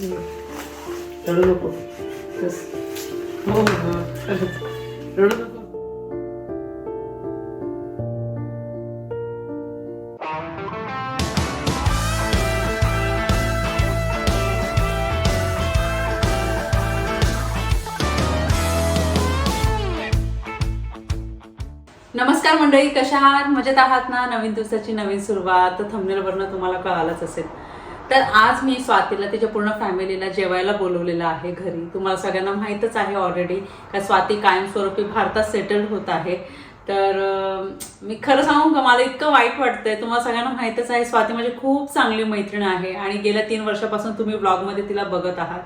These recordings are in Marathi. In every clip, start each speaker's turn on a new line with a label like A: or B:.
A: रडू नको. बस. हो, हो हो रडू नको.
B: नमस्कार मंडळी कशा आहात? मजेत आहात ना? नवीन दिवसाची नवीन सुरुवात. तर थंबनेलवरनं तुम्हाला कळालंच असेल. तर आज मी स्वातीला तिच्या पूर्ण फॅमिलीला जेवायला बोलवलेलं आहे घरी. तुम्हाला सगळ्यांना माहीतच आहे ऑलरेडी का स्वाती कायमस्वरूपी भारतात सेटल्ड होत आहे. तर मी खरं सांगू का मला इतकं वाईट वाटतंय. तुम्हाला सगळ्यांना माहीतच आहे स्वाती माझी खूप चांगली मैत्रीण आहे आणि गेल्या तीन वर्षापासून तुम्ही ब्लॉगमध्ये तिला बघत आहात.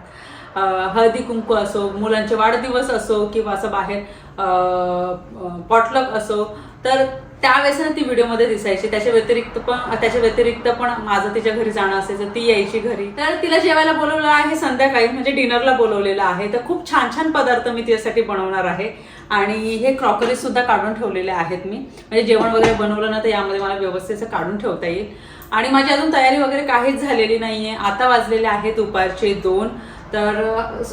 B: हळदी कुंकू असो मुलांचे वाढदिवस असो किंवा असं बाहेर पॉटलक असो तर त्यावेळेस ना ती व्हिडिओमध्ये दिसायची. त्याच्या व्यतिरिक्त पण त्याच्या व्यतिरिक्त पण माझं तिच्या घरी जाणं असायचं ती यायची घरी. तर तिला जेवायला बोलवलं आहे संध्याकाळी म्हणजे डिनरला बोलवलेलं आहे. तर खूप छान छान पदार्थ मी तिच्यासाठी बनवणार आहे. आणि हे क्रॉकरी सुद्धा काढून ठेवलेले आहेत मी. म्हणजे जेवण वगैरे बनवलं ना तर यामध्ये मला व्यवस्थित काढून ठेवता येईल. आणि माझी अजून तयारी वगैरे काहीच झालेली नाहीये. आता वाजलेले आहेत दुपारचे दोन. तर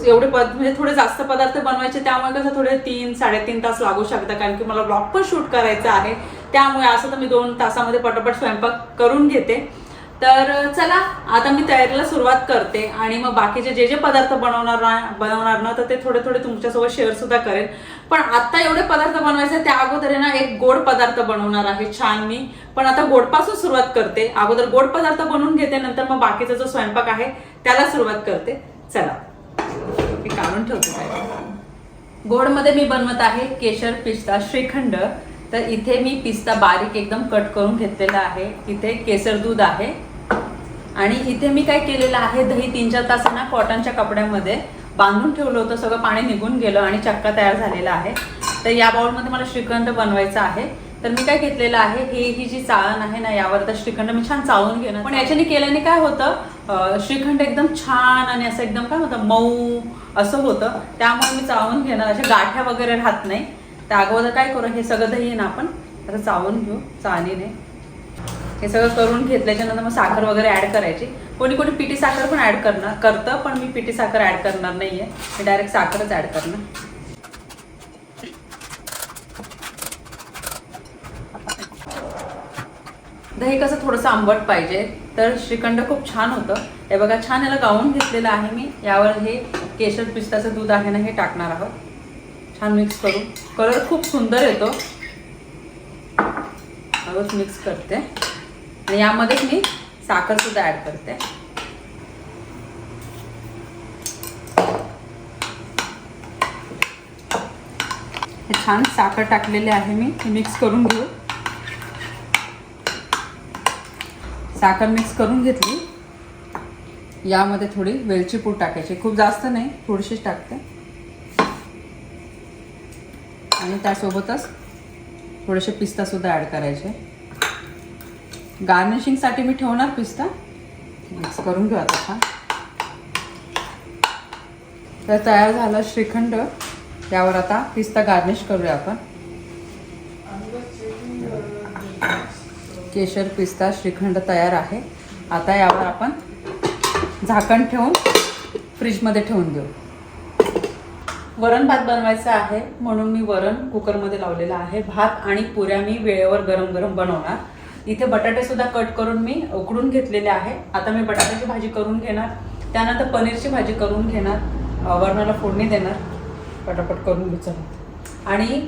B: एवढे पद म्हणजे थोडे जास्त पदार्थ बनवायचे त्यामुळे कसं थोडे तीन साडेतीन तास लागू शकतात कारण की मला ब्लॉग पण शूट करायचा आहे. त्यामुळे असं तर मी दोन तासामध्ये पटापट स्वयंपाक करून घेते. तर चला आता मी तयारीला सुरुवात करते आणि मग बाकीचे जे जे पदार्थ बनवणार ना- बनवणार ना तर ते थोडे थोडे तुमच्यासोबत शेअर सुद्धा करेन. पण आता एवढे पदार्थ बनवायचे त्या अगोदर ना एक गोड पदार्थ बनवणार आहे छान मी. पण आता गोडपासून सुरुवात करते. अगोदर गोड पदार्थ बनवून घेते नंतर मग बाकीचा जो स्वयंपाक आहे त्याला सुरुवात करते. चला. मी काढून ठेवते. गोडमध्ये मी बनवत आहे केशर पिस्ता श्रीखंड. तर इथे मी पिस्ता बारीक एकदम कट करून घेतलेला आहे. इथे केसर दूध आहे. आणि इथे मी काय केलेलं आहे दही तीन चार तास ना कॉटनच्या कपड्यामध्ये बांधून ठेवलं होतं सगळं पाणी निघून गेलं आणि चक्का तयार झालेला आहे. तर या बाउलमध्ये मला श्रीखंड बनवायचा आहे. तर मी काय घेतलेलं आहे हे ही जी चाळण आहे ना यावर तर श्रीखंड मी छान चाळून घेणार. पण याच्याने केल्याने काय होतं श्रीखंड एकदम छान आणि असं एकदम काय होतं मऊ असं होतं. त्यामुळे मी चाळून घेणार अशा गाठ्या वगैरे राहत नाही. त्या अगोदर काय करू? हे सगळं दही ना आपण. आता चावून घेऊ. चाळणीने. हे सगळं करून घेतल्याच्या मग साखर वगैरे ऍड करायची. कोणी कोणी पिठी साखर पण ऍड करणार करतं पण मी पिठी साखर ऍड करणार नाहीये. मी डायरेक्ट साखरच ऍड करणार. दही कसं थोडंसं आंबट पाहिजे. तर श्रीखंड खूप छान होतं. हे बघा छान याला गाऊन घेतलेलं आहे मी. यावर हे केशर पिस्ताचं दूध आहे ना हे टाकणार आहोत. छान मिक्स करू. कलर खूप सुंदर येतो. हळूच मिक्स करते. आणि यामध्येच मी साखर सुद्धा ऍड करते. हे छान साखर टाकलेले आहे मी. हे मिक्स करून घेऊ. साखर मिक्स करून घेतली. यामध्ये थोडी वेलची पूड टाकायची. खूप जास्त नाही थोडीशीच टाकते. आणि त्यासोबतच थोडेसे पिस्तासुद्धा ॲड करायचे. गार्निशिंगसाठी मी ठेवणार पिस्ता. मिक्स करून घेऊ आता छान. तर तयार झालं श्रीखंड. यावर आता पिस्ता गार्निश करूया आपण. केशर पिस्ता श्रीखंड तयार आहे. आता यावर आपण झाकण ठेवून फ्रीजमध्ये ठेवून देऊ. वरण भात बनवायचा आहे म्हणून मी वरण कुकरमध्ये लावलेलं आहे. भात आणि पुऱ्या मी वेळेवर गरम गरम बनवणार. इथे बटाटे सुद्धा कट करून मी उकडून घेतलेले आहे. आता मी बटाट्याची भाजी करून घेणार. त्यानंतर पनीरची भाजी करून घेणार. वरणाला फोडणी देणार. पटापट करून घेऊ आणि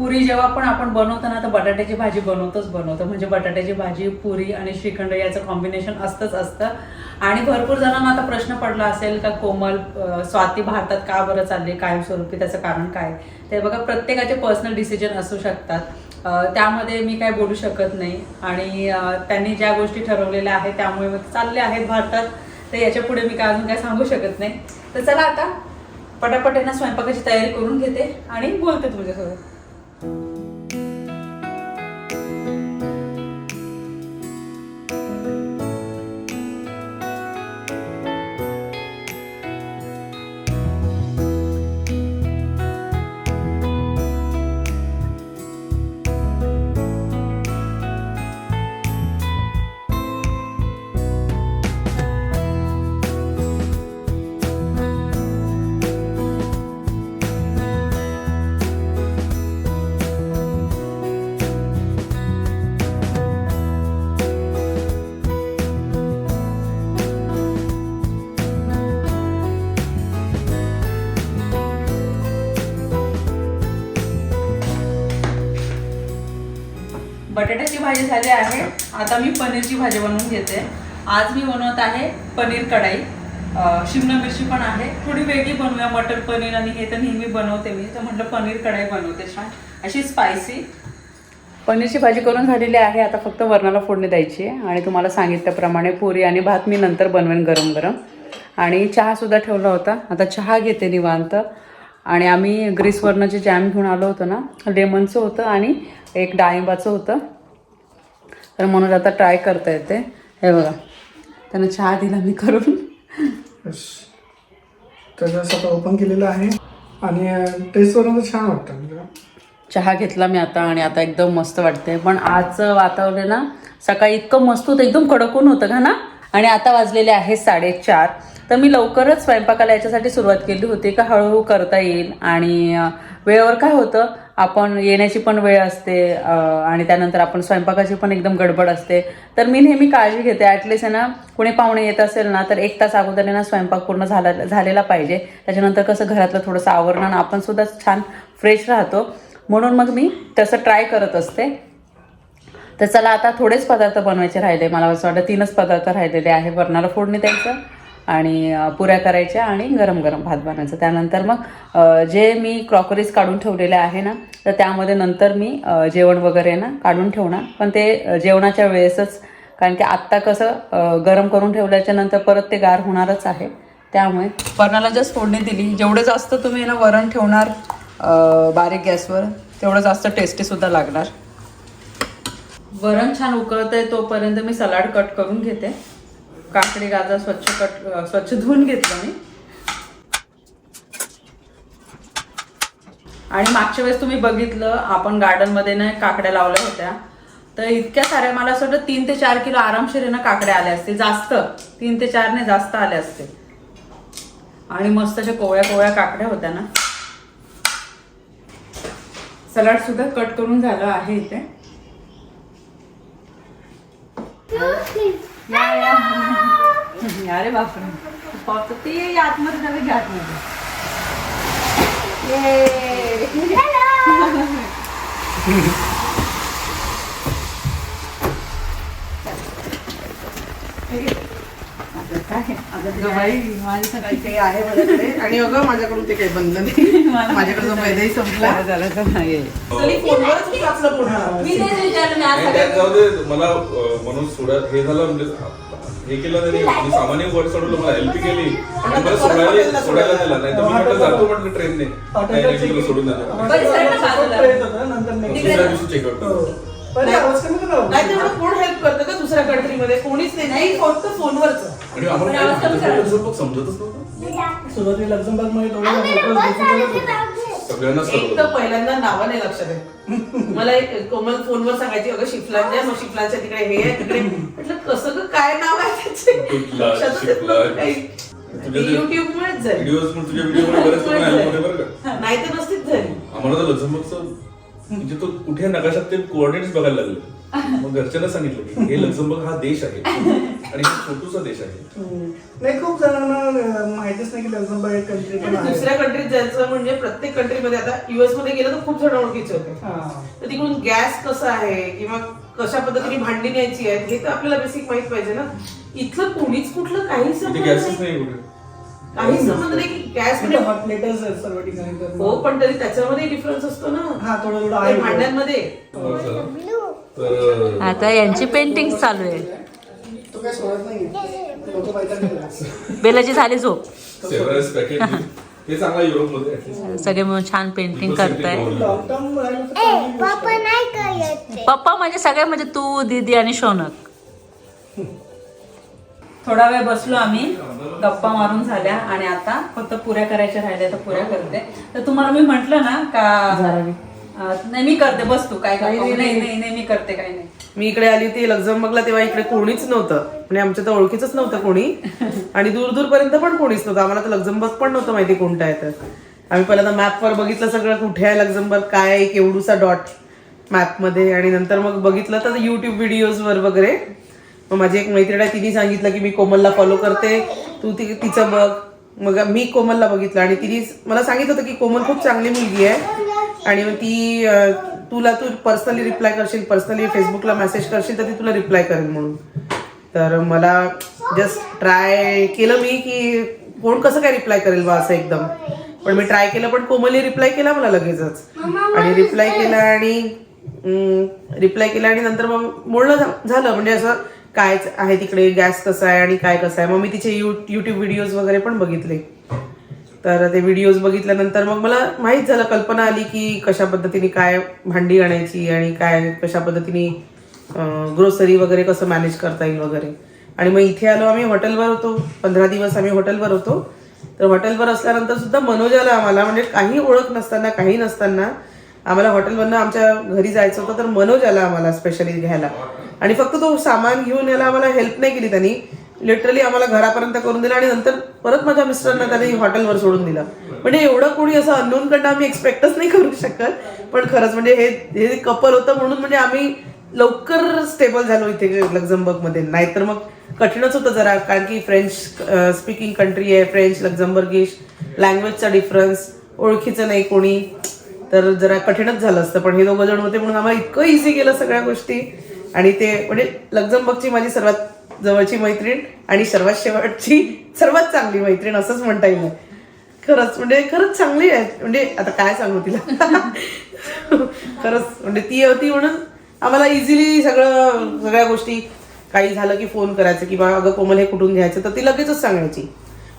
B: पुरी जेव्हा पण आपण बनवतो ना तर बटाट्याची भाजी बनवतोच बनवतो. म्हणजे बटाट्याची भाजी पुरी आणि श्रीखंड याचं कॉम्बिनेशन असतंच असतं. आणि भरपूर जणांना आता प्रश्न पडला असेल का कोमल स्वाती भारतात का बरं चालली? कायमस्वरूपी त्याचं कारण काय? ते बघा प्रत्येकाचे पर्सनल डिसिजन असू शकतात. त्यामध्ये मी काय बोलू शकत नाही. आणि त्यांनी ज्या गोष्टी ठरवलेल्या आहेत त्यामुळे मग चालले आहेत भारतात. तर याच्यापुढे मी काय अजून काय सांगू शकत नाही. तर चला आता पटापट यांना स्वयंपाकाची तयारी करून घेते आणि बोलते तुमच्यासोबत. बटाट्याची भाजी झाली आहे. आता मी पनीरची भाजी बनवून घेते. आज मी बनवत आहे पनीर कढाई. शिमला मिरची पण आहे. थोडी वेगळी बनवूया मटर पनीर आणि हे तर नेहमी बनवते मी. तर म्हटलं पनीर कढाई बनवते छान. अशी स्पायसी पनीरची भाजी करून झालेली आहे. आता फक्त वरणाला फोडणी द्यायची आहे आणि तुम्हाला सांगितल्याप्रमाणे पुरी आणि भात मी नंतर बनवेन गरम गरम. आणि चहासुद्धा ठेवला होता. आता चहा घेते निवांत. आणि आम्ही ग्रीसवरनं जे जॅम घेऊन आलो होतो ना लेमनचं होतं आणि एक डाळिंबाचं होतं. तर म्हणून आता ट्राय करता येते हे बघा. त्यांना चहा दिला मी करून.
C: त्याचं स्वतः ओपन केलेलं आहे. आणि टेस्टवरून छान वाटतं म्हणजे.
B: चहा घेतला मी आता आणि आता एकदम मस्त वाटते पण आजचं वातावरण ना सकाळी इतकं मस्त होतं एकदम कडकून होतं का ना? आणि आता वाजलेले आहे साडेचार. तर मी लवकरच स्वयंपाकाला याच्यासाठी सुरुवात केली होती का हळूहळू करता येईल. आणि वेळेवर काय होतं आपण येण्याची पण वेळ असते आणि त्यानंतर आपण स्वयंपाकाची पण एकदम गडबड असते. तर मी नेहमी काळजी घेते. ॲटलिस्ट आहे ना कुणी पाहुणे येत असेल ना तर एक तास अगोदर ना स्वयंपाक पूर्ण झाला झालेला पाहिजे. त्याच्यानंतर कसं घरातलं थोडंसं आवरणं आणि आपण सुद्धा छान फ्रेश राहतो. म्हणून मग मी तसं ट्राय करत असते. तर चला आता थोडेच पदार्थ बनवायचे राहिले. मला असं वाटतं तीनच पदार्थ राहिलेले आहे. वरणाला फोडणी द्यायचं. आणि पुऱ्या करायच्या आणि गरम गरम भात बनायचं. त्यानंतर मग जे मी क्रॉकरीज काढून ठेवलेले आहे ना तर त्यामध्ये नंतर मी जेवण वगैरे ना काढून ठेवणार. पण ते जेवणाच्या वेळेसच कारण की आत्ता कसं गरम करून ठेवल्याच्या नंतर परत ते गार होणारच आहे. त्यामुळे वरणाला जस्ट फोडणी दिली. जेवढं जास्त तुम्ही ना वरण ठेवणार बारीक गॅसवर तेवढं जास्त टेस्टीसुद्धा लागणार. वरण छान उकळत आहे तोपर्यंत मी सलाड कट करून घेते. काकडी गाजर स्वच्छ कट स्वच्छ धुवून घेतलं मी. आणि मागच्या वेळेस तुम्ही बघितलं आपण गार्डनमध्ये ना काकड्या लावल्या होत्या. तर इतक्या साऱ्या मला असं वाटतं तीन ते चार किलो आरामशीर ना काकड्या आल्या असतील. जास्त तीन ते चारने जास्त आल्या असतील. आणि मस्त अशा कोवळ्या कोवळ्या काकड्या होत्या ना. सलाड सुद्धा कट करून झालं आहे इथे. या या अरे बापरे पावसात ते ये आतमध्ये जावे घ्या आतमध्ये ये. आता काय? आता ते बाई, माझ्यासाठी
A: काही आहे माझ्याकडे. आणि अगं माझ्याकडून ते काही बनलं नाही. माझ्याकडे मैदाही संपला.
B: झालं तर नाही.
A: तरी आपलं
D: जाऊ दे मला म्हणून सोडत हे झालं म्हणजे हे केलं त्यांनी. मी सामान्य वर सोडलं मला हेल्प केली. आणि मला सोडायला सोडायला दिला. नाही तर मी म्हटलं जातो म्हटलं ट्रेनने नाही तुला सोडून. दुसऱ्या दिवशी चेकआउट
C: हो.
D: करतो.
A: नाही तर कोण हेल्प करतं? दुसऱ्या कंट्रीमध्ये कोणीच नाही. नाही फक्त फोनवरच.
D: आणि आम्हाला काय दुसऱ्याकडे बघ समजतच नव्हतं.
C: सुरुवातीला लक्झमबर्गमध्ये तेवढं नव्हतं, difficult
D: सगळ्यांनाच
A: एक तर
D: कळत
A: पहिल्यांदा नावं नाही लक्षात आहे मला एक कोमल फोनवर सांगायची अगं शिफलांच्या मग शिफलांच्या तिकडे हे आहे तिकडे. म्हटलं कसं ग? काय नाव आहे त्याचे?
D: कुठला,
A: लक्षातच येत
D: शिफला.
A: नव्हतं काही.
D: तुझ्या ते-
A: युट्यूब मुळेच झाली.
D: व्हिडिओज पण तुझ्या व्हिडिओ बरेच लोक हेल्प होते बरं का?
A: नाही तर नसतीच झाली.
D: आम्हाला तर लक्झमबर्गचं म्हणजे तो कुठे नकाशात ते कोऑर्डिनेट्स बघायला लागले. मग घरच्यांना सांगितलं की हे लक्झमबर्ग हा देश आहे. आणि हा छोटूसा देश आहे.
C: नाही खूप जणांना माहितीच नाही की लक्झमबर्ग एक कंट्री पण
A: आणि
C: आहे.
A: दुसऱ्या कंट्रीत जायचं म्हणजे प्रत्येक कंट्रीमध्ये आता युएसमध्ये गेलं तर खूप जण ओळखीचे होते.
C: हा.
A: तर तिकडून गॅस कसा आहे किंवा कशा पद्धतीने भांडी न्यायची आहेत हे तर आपल्याला बेसिक माहीत पाहिजे ना. इथलं कोणीच कुठलं काही
D: तिथे
A: नाही.
D: नाही कुठे.
A: काही संबंध नाही की गॅस म्हणजे
C: हॉट प्लेटर्स आहेत सर्व ठिकाणी तर.
A: हो पण तरी त्याच्यामध्ये डिफरन्स असतो ना.
C: हा थोडं थोडं
A: ते
C: आहे.
A: भांड्यांमध्ये.
D: हो. तर
B: आता यांची पेंटिंग चालू आहे.
C: तो काय सोडत नाही लोक पाहिजे
B: बेलाची झाली झोप.
D: सेव्हरस हे चांगला.
B: सगळे मिळून छान पेंटिंग करताय.
C: लॉंग टर्म राहिलं तर चांगली गोष्ट आहे.
B: पप्पा म्हणजे सगळे म्हणजे तू दीदी आणि शौनक. थोडा वेळ बसलो आम्ही. गप्पा मारून झाल्या आणि आता फक्त पुऱ्या करायच्या राहिल्या तर पुऱ्या करते. तर तुम्हाला मी म्हंटल ना का नाही मी करते. बस तू काय काय नाही नाही नाही. मी करते काय नाही.
A: मी इकडे आली होती लक्झमबर्गला तेव्हा इकडे कोणीच नव्हतं. म्हणजे आमच्या तर ओळखीच नव्हतं कोणी. आणि दूर दूर पर्यंत पण कोणीच नव्हतं. आम्हाला तर लक्झमबर्ग पण नव्हतं माहिती कोणता आहे तर. आम्ही पहिल्यांदा मॅपवर बघितलं सगळं कुठे आहे लक्झमबर्ग काय आहे केवढूसा डॉट मॅपमध्ये आणि नंतर मग बघितलं तर युट्यूब व्हिडिओजवर वगैरे. मग माझी एक मैत्रीण आहे तिने सांगितलं की मी कोमलला फॉलो करते. तू ती तिचं बघ. मग मी कोमलला बघितलं आणि तिने मला सांगितलं होतं की कोमल खूप चांगली मुलगी आहे. आणि मग ती तुला तू पर्सनली रिप्लाय करशील पर्सनली फेसबुकला मेसेज करशील तर ती तुला रिप्लाय करेल म्हणून. तर मला जस्ट ट्राय केलं मी की कोण कसं काय रिप्लाय करेल बा असं एकदम. पण मी ट्राय केलं पण कोमलने रिप्लाय केला मला लगेचच. आणि रिप्लाय केला आणि रिप्लाय केला आणि नंतर मग बोलणं झालं. म्हणजे असं काय आहे तिकडे गॅस कसा आहे आणि काय कसं आहे. मग मी तिचे यू युट्यूब व्हिडिओज वगैरे पण बघितले. तर ते व्हिडिओज बघितल्यानंतर मग मला माहीत झालं कल्पना आली की कशा पद्धतीने काय भांडी आणायची आणि काय कशा पद्धतीने ग्रोसरी वगैरे कसं मॅनेज करता येईल वगैरे. आणि मग इथे आलो आम्ही हॉटेलवर होतो. पंधरा दिवस आम्ही हॉटेलवर होतो. तर हॉटेलवर असल्यानंतर सुद्धा मनोजाला आम्हाला म्हणजे काही ओळख नसताना काही नसताना आम्हाला हॉटेलवरनं आमच्या घरी जायचं होतं तर मनोज आला आम्हाला स्पेशली घ्यायला. आणि फक्त तो सामान घेऊन यायला आम्हाला हेल्प नाही केली त्यांनी. लिटरली आम्हाला घरापर्यंत करून दिलं आणि नंतर परत माझ्या मिस्टरांना त्यांनी हॉटेलवर सोडून दिलं. म्हणजे एवढं कोणी असं अननोनकडनं आम्ही एक्सपेक्टच नाही करू शकत. पण खरंच म्हणजे हे हे कपल होतं म्हणून म्हणजे आम्ही लवकर स्टेबल झालो इथे लक्झमबर्गमध्ये. नाहीतर मग कठीणच होतं जरा कारण की फ्रेंच स्पीकिंग कंट्री आहे फ्रेंच लक्झमबर्गिश लँग्वेजचा डिफरन्स ओळखीचं नाही कोणी. तर जरा कठीणच झालं असतं. पण हे दोघं जण होते म्हणून आम्हाला इतकं इझी गेलं सगळ्या गोष्टी. आणि ते म्हणजे लक्झमबर्गची माझी सर्वात जवळची मैत्रीण आणि सर्वात शेवटची सर्वात चांगली मैत्रीण असंच म्हणता येईल. खरंच म्हणजे खरंच चांगली आहे. म्हणजे आता काय सांगू तिला? खरंच म्हणजे ती होती म्हणून आम्हाला इझिली सगळं सगळ्या गोष्टी काही झालं की फोन करायचं की बा अगं कोमल हे कुठून घ्यायचं? तर ती लगेचच सांगायची.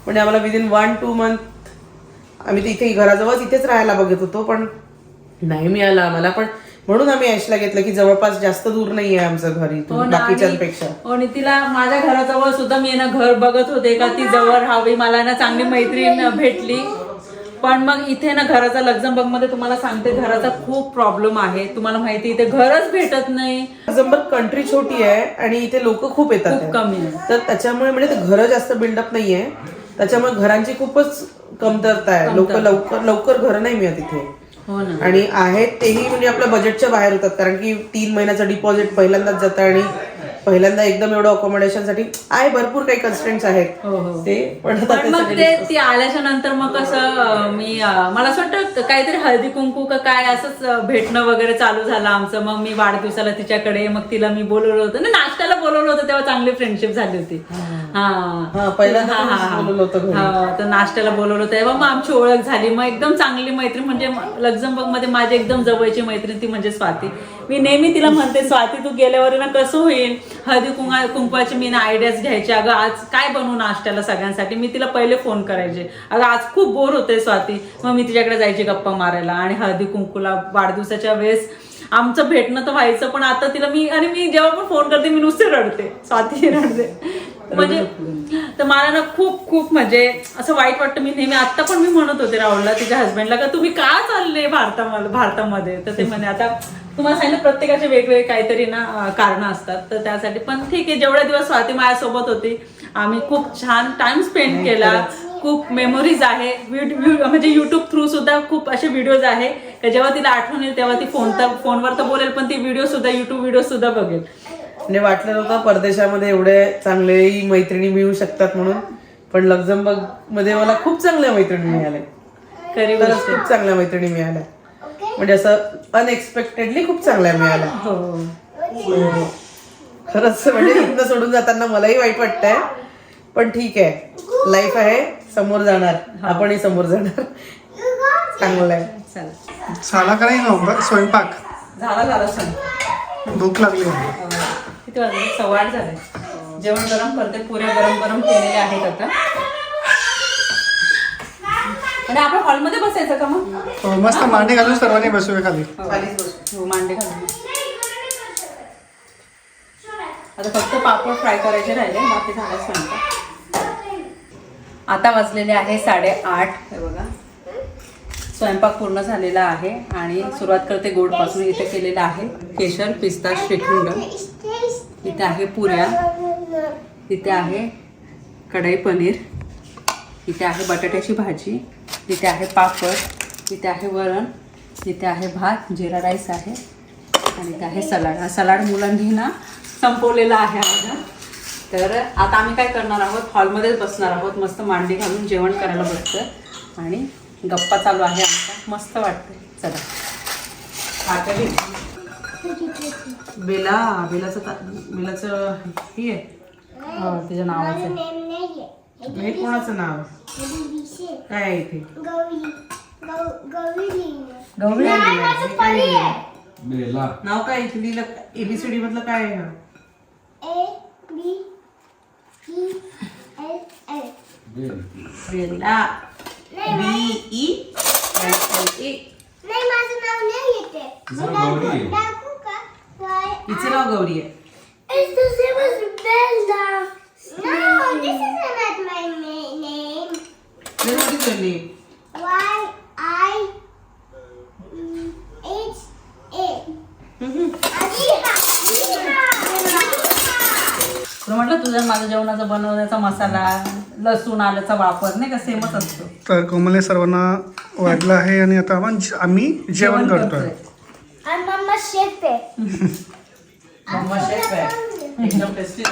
A: म्हणजे आम्हाला विदिन वन टू मंथ आम्ही तिथे घराजवळ इथेच राहायला बघत होतो पण नाही मिळालं आम्हाला. पण म्हणून आम्ही ऐशला घेतलं की जवळपास जास्त दूर नाही आहे आमचं घर
B: हो
A: इथून
B: ना,
A: बाकीच्यांपेक्षा.
B: आणि- हो, आणि तिला माझ्या घराजवळ सुद्धा मी ना घर बघत होते का ती जवळ राहावी मला ना चांगली मैत्रीण भेटली. पण मग इथे ना घराचा लक्झमबर्गमध्ये तुम्हाला सांगते घराचा खूप प्रॉब्लेम आहे. तुम्हाला माहिती इथे घरच भेटत नाही.
A: लक्झमबर्ग कंट्री छोटी आहे आणि इथे लोक खूप येतात.
B: खूप कमी
A: तर त्याच्यामुळे म्हणजे घरं जास्त बिल्डअप नाहीये. त्याच्यामुळे घरांची खूपच कमतरता आहे. लोक लवकर लवकर घरं नाही मिळत इथे.
B: हो
A: आणि आहेत तेही म्हणजे आपल्या बजेटच्या बाहेर होतात. कारण की तीन महिन्याचं डिपॉझिट पहिल्यांदाच जातं आणि पहिल्यांदा एकदम एवढं अकोमोडेशनसाठी आहे भरपूर काही कन्स्टंट्स आहेत.
B: हो हो.
A: ते पण
B: मग ते ती आल्याच्यानंतर मग कसं मी मला असं वाटतं काहीतरी हळदी कुंकू का काय असंच भेटणं वगैरे चालू झालं आमचं. मग मी वाढदिवसाला तिच्याकडे मग तिला मी बोलवलं होतं. ना नाश्त्याला बोलवलं होतं तेव्हा चांगली फ्रेंडशिप झाली होती.
A: हा,
B: हा
A: पहिल्यांदा पण. बोलवलं होतं घरी.
B: तर नाश्त्याला बोलवलं होतं. तेव्हा मग आमची ओळख झाली. मग एकदम चांगली मैत्रीण म्हणजे लक्झमबर्गमध्ये माझी एकदम जवळची मैत्रीण ती म्हणजे स्वाती. मी नेहमी तिला म्हणते स्वाती तू गेल्यावर ना कसं होईल? हळदी कुंका कुंकवाची मी ना आयडियाज घ्यायचे. अगं आज काय बनवू नाश्त्याला सगळ्यांसाठी? मी तिला पहिले फोन करायचे. अगं आज खूप बोर होते स्वाती. मग मी तिच्याकडे जायची गप्पा मारायला आणि हळदी कुंकूला वाढदिवसाच्या वेळेस आमचं भेटणं तर व्हायचं पण आता तिला मी आणि मी जेव्हा पण फोन करते मी नुसते रडते. स्वाती रडते. म्हणजे तर मला ना खूप खूप म्हणजे असं वाईट वाटतं. मी नेहमी आता पण मी म्हणत होते राहुलला तिच्या हस्बंडला का तुम्ही का चालले भारतामध्ये भारतामध्ये? तर ते म्हणे आता तुम्हाला सांगितलं प्रत्येकाचे वेगवेगळे काहीतरी ना कारण असतात. तर त्यासाठी पण ठीक आहे. जेवढ्या दिवस स्वाती माझ्यासोबत होती आम्ही खूप छान टाइम स्पेंड केला. खूप मेमोरीज आहे. म्हणजे युट्यूब थ्रू सुद्धा खूप असे व्हिडिओज आहे. का जेव्हा तिला आठवण येईल तेव्हा ती फोन तर फोनवर तर बोलेल पण ती व्हिडिओ सुद्धा युट्यूब व्हिडिओ सुद्धा बघेल.
A: म्हणजे वाटलं नव्हतं परदेशामध्ये एवढे चांगलेही मैत्रिणी मिळू शकतात म्हणून पण लक्झमबर्गमध्ये मला खूप चांगल्या मैत्रिणी मिळाल्या.
B: खरी
A: खरंच खूप चांगल्या मैत्रिणी मिळाल्या. म्हणजे असं अनएक्सपेक्टेडली खूप चांगल्या मिळाल्या.
B: हो.
A: हो. खरंच म्हणजे इथनं सोडून जाताना मलाही वाईट वाटतंय. पण ठीक आहे. लाईफ आहे. समोर जाणार. आपणही समोर जाणार. चांगलं आहे.
B: चला
C: झाला का नाही ना स्वयंपाक.
B: झाला झाला सण.
C: भूक लागली आहे.
B: किती वाजले? सव्वा आठ झाले. जेवण गरम करते पुऱ्या गरम गरम केलेले आहेत आता. आणि आपण हॉलमध्ये बसायचं का मग?
C: हो, मस्त मांडी घालून सर्वांनी बसूया खाली
A: खालीच बसू.
B: हो मांडे घालून. आता फक्त पापड फ्राय करायचे राहिले बाकी झालं स्वयंपाक. आता वाजलेले आहे साडेआठ हे बघा. स्वयंपाक पूर्ण झालेला आहे आणि सुरुवात करते गोडपासून. इथे केलेलं आहे केशर पिस्ता श्रीखंड. इथे आहे पुऱ्या. इथे आहे कढई पनीर. इथे आहे बटाट्याची भाजी. इथे आहे पापड. इथे आहे वरण. इथे आहे भात. जिरा राईस आहे. आणि इथे आहे सलाड. हा सलाड मुलांनी ना संपवलेला आहे माझा तर आता आम्ही काय करणार आहोत? हॉलमध्येच बसणार आहोत. मस्त मांडी घालून जेवण करायला बसतं आणि गप्पा चालू आहे आमचा मस्त वाटतं चला.
A: बेला बेलाचं बेलाचं ही आहे.
B: तिच्या नावाचं.
A: हे कोणाचं नाव? काय आहे
D: बेला.
A: नाव काय इथे लिहिलं एबीसीडी मधलं काय आहे? हा? Bela. B E L A
E: नाही माझं नाव नाही येते
D: तुझं नाव गौरी आहे.
E: दाखवू का Why?
A: हिचं नाव गौरी आहे
E: It's the same as Bella. No, this is not my ma- name.
A: Then what is your name?
E: Y I mm, H A. Aliha.
B: तुला म्हटलं तुझ्या माझ्या जेवणाचा बनवण्याचा मसाला लसूण आल्याचा वापर नाही का? सेमच असतो.
C: तर कोमलने सर्वांना वाढलं आहे आणि आता आपण आम्ही जेवण करतोय.
E: है.
A: मम्मा शेफ आहे एकदम टेस्टी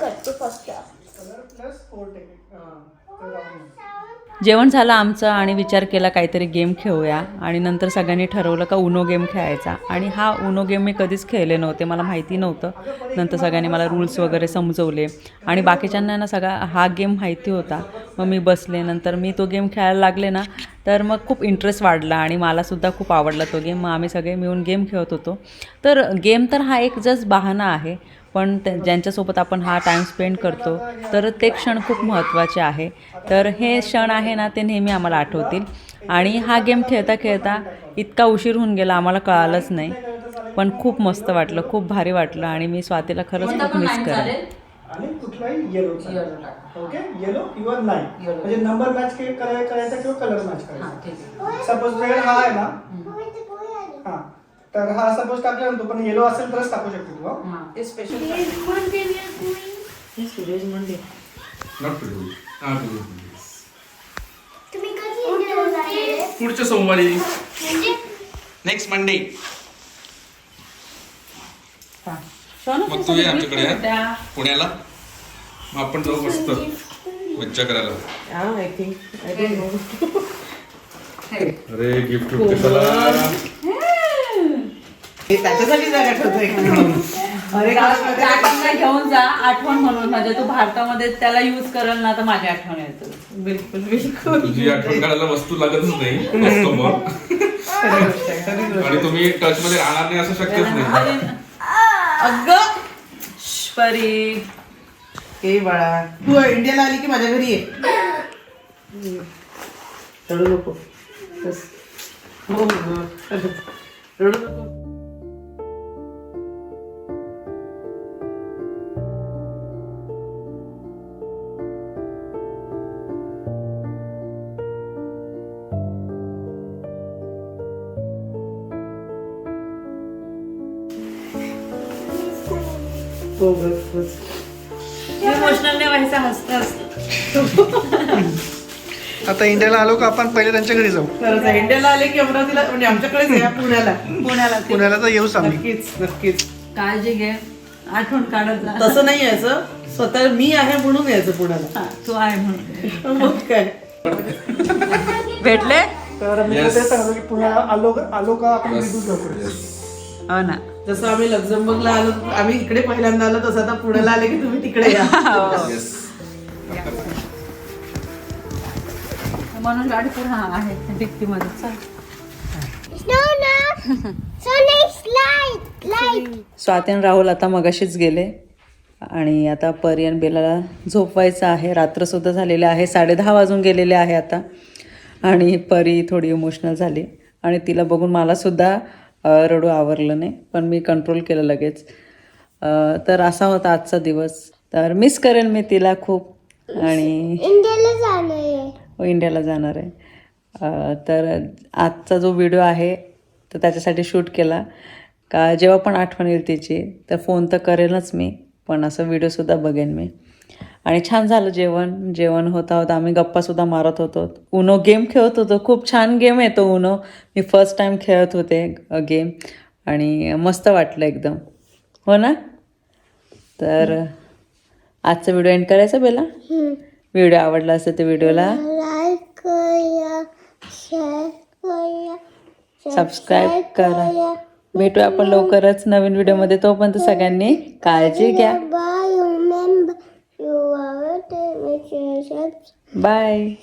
E: करतो फक्त.
B: जेवण झालं आमचं आणि विचार केला काहीतरी गेम खेळूया. आणि नंतर सगळ्यांनी ठरवलं का उनो गेम खेळायचा. आणि हा उनो गेम मी कधीच खेळले नव्हते. मला माहिती नव्हतं. नंतर सगळ्यांनी मला रूल्स वगैरे समजवले. आणि बाकीच्यांना ना सगळा हा गेम माहिती होता. मग मी बसले. नंतर मी तो गेम खेळायला लागले ना तर मग खूप इंटरेस्ट वाढला. आणि मलासुद्धा खूप आवडला तो गेम मग आम्ही सगळे मिळून गेम खेळत होतो. तर गेम तर हा एक जस्ट बहाणा आहे. पण त्या ज्यांच्यासोबत आपण हा टाईम स्पेंड करतो तर ते क्षण खूप महत्त्वाचे आहे. तर हे क्षण आहे ना ते नेहमी आम्हाला आठवतील. आणि हा गेम खेळता खेळता इतका उशीर होऊन गेला आम्हाला कळालंच नाही. पण खूप मस्त वाटलं खूप भारी वाटलं आणि मी स्वातीला खरंच खूप मिस करेन.
C: आणि कुठलाही येलो ओके येलो किंवा नाही म्हणजे नंबर मॅच करायचा किंवा कलर मॅच करायचा. सपोज रेड हा आहे ना तर हा सपोज टाकला ना तू पण येलो असेल तरच टाकू शकतो तू हा?
A: ते special
E: Monday we are going.
A: Suresh Monday
D: not हा
E: तुम्ही कधी आहे?
D: पुढच्या सोमवारी.
E: म्हणजे?
D: नेक्स्ट मंडे
B: शोनू,
D: मग तू ये आमच्याकडे?
B: त्या-
D: पुण्याला. मग आपण जाऊ मस्त मज्जा करायला.
A: हा I think I don't know
D: अरे गिफ्ट
A: त्याच्यासाठी जागा ठेवतो एक अरे
B: काकांना घेऊन जा आठवण म्हणून. म्हणजे तू भारतामध्ये त्याला युज करल ना तर माझी आठवण येतो.
A: बिलकुल बिलकुल.
D: तुझी आठवण काढायला वस्तू लागतच नाही आणि तुम्ही टच मध्ये राहणार नाही असं शक्यच नाही.
A: अगं
B: परी
A: ए बाळा तू इंडियाला आली की माझ्या घरी ये. रडू नको. बस. हो गं. रडू नको.
B: इमोशनल व्हायचं हसतं
C: आता इंडियाला आलो का आपण पहिले त्यांच्या घरी जाऊ.
A: इंडियाला आले की अमरावतीला म्हणजे आमच्याकडेच पुण्याला.
B: पुण्याला
C: पुण्याला तर येऊच आम्ही.
A: नक्कीच नक्कीच.
B: काळजी घे. आठवण काढत जा.
A: तसं नाही यायचं. स्वतः मी आहे म्हणून यायचं पुण्याला.
B: हा, तू आहे म्हणून.
A: मग काय?
B: भेटले?
C: तर मी पुण्याला आलो आलो का आपण
B: हो ना.
A: जसं आम्ही लक्झमबर्गला आलो आम्ही इकडे पहिल्यांदा आलो तसं आता पुण्याला आले की तुम्ही तिकडे या.
D: येस
B: म्हणून गाडी पुढे हा आहे. डिक्कीमध्ये. चल.
E: No, no. so next light, light.
B: Swati Rahul आता मगाशीच गेले आणि आता परी आणि बेलाला झोपवायचं आहे. रात्रसुद्धा झालेले आहे. साडे दहा वाजून गेलेले आहे आता. आणि परी थोडी इमोशनल झाली. आणि तिला बघून मलासुद्धा रडू आवरलं नाही पण मी कंट्रोल केलं लगेच. तर असा होता आजचा दिवस. तर मिस करेन मी तिला खूप. आणि
E: इंडियाला जाणार आहे.
B: व इंडियाला जाणार आहे. अ, तर आजचा जो व्हिडिओ आहे तर त्याच्यासाठी शूट केला. का जेव्हा पण आठवण येईल तिची तर फोन तर करेनच मी पण असं व्हिडिओसुद्धा बघेन मी. आणि छान झालं जेवण. जेवण होता होता आम्ही गप्पासुद्धा मारत होतो. उनो गेम खेळत होतो. खूप छान गेम आहे तो उनो मी फर्स्ट टाईम खेळत होते गेम आणि मस्त वाटलं एकदम. हो ना? तर आजचा व्हिडिओ एंड करायचा बेला? व्हिडिओ आवडला असेल तर व्हिडिओला
E: लाईक करूया शेअर करूया
B: सबस्क्राईब करा. भेटू आपण लवकरच नवीन व्हिडिओमध्ये तोपर्यंत सगळ्यांनी काळजी घ्या.
E: you love it. Make
B: sure. Bye.